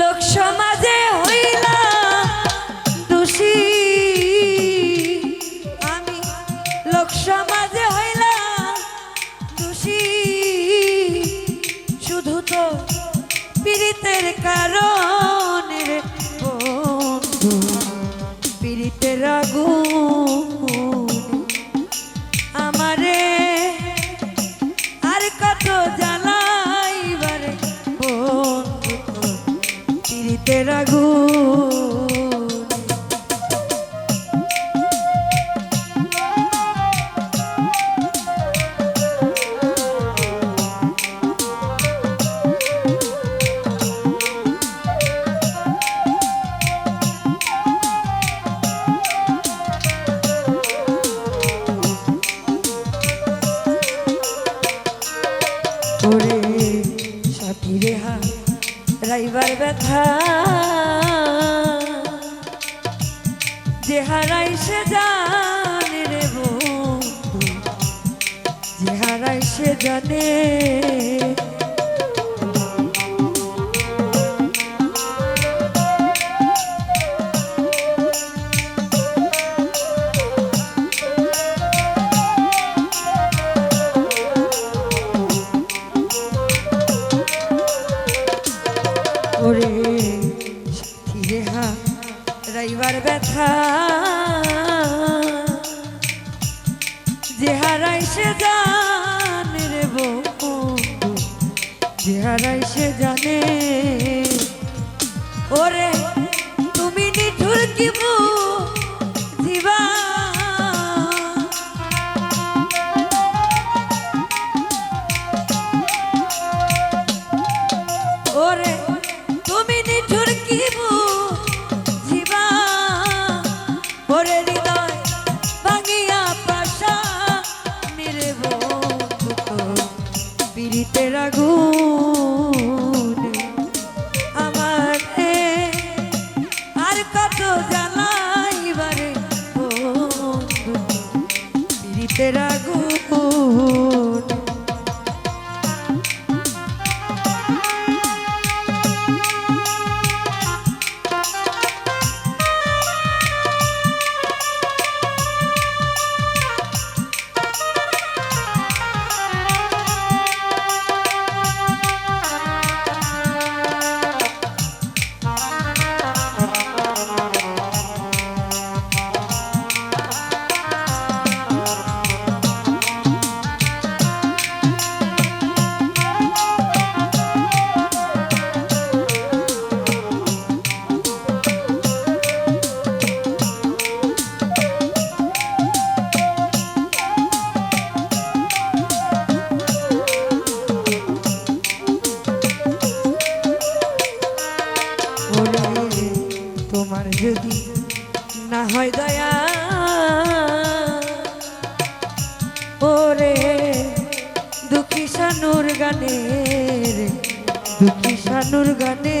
লোক সমাজে হইলাম দোষী। আমি লোক সমাজে হইলাম দোষী। শুধু তো পীড়িতের কারণে। পীড়িতের আগুন ওরে সাথী রেহা রাইবার ব্যথা। যেহারাই সে জানে রে বন্ধু যে হারাই সে জানে। ব্যথা যে হারাই সে জানে যে পীড়িতের না হয় দয়া। ওরে দুঃখী সানুর গানের দুঃখী সানুর গানে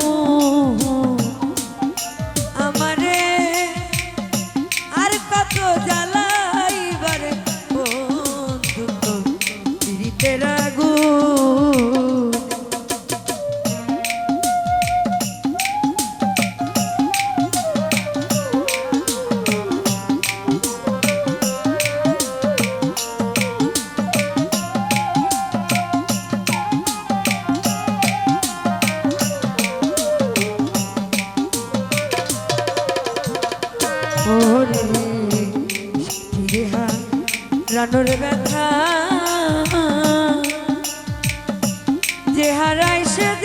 আগুন হারানোর ব্যথা যে হারায় সে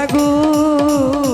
আগুন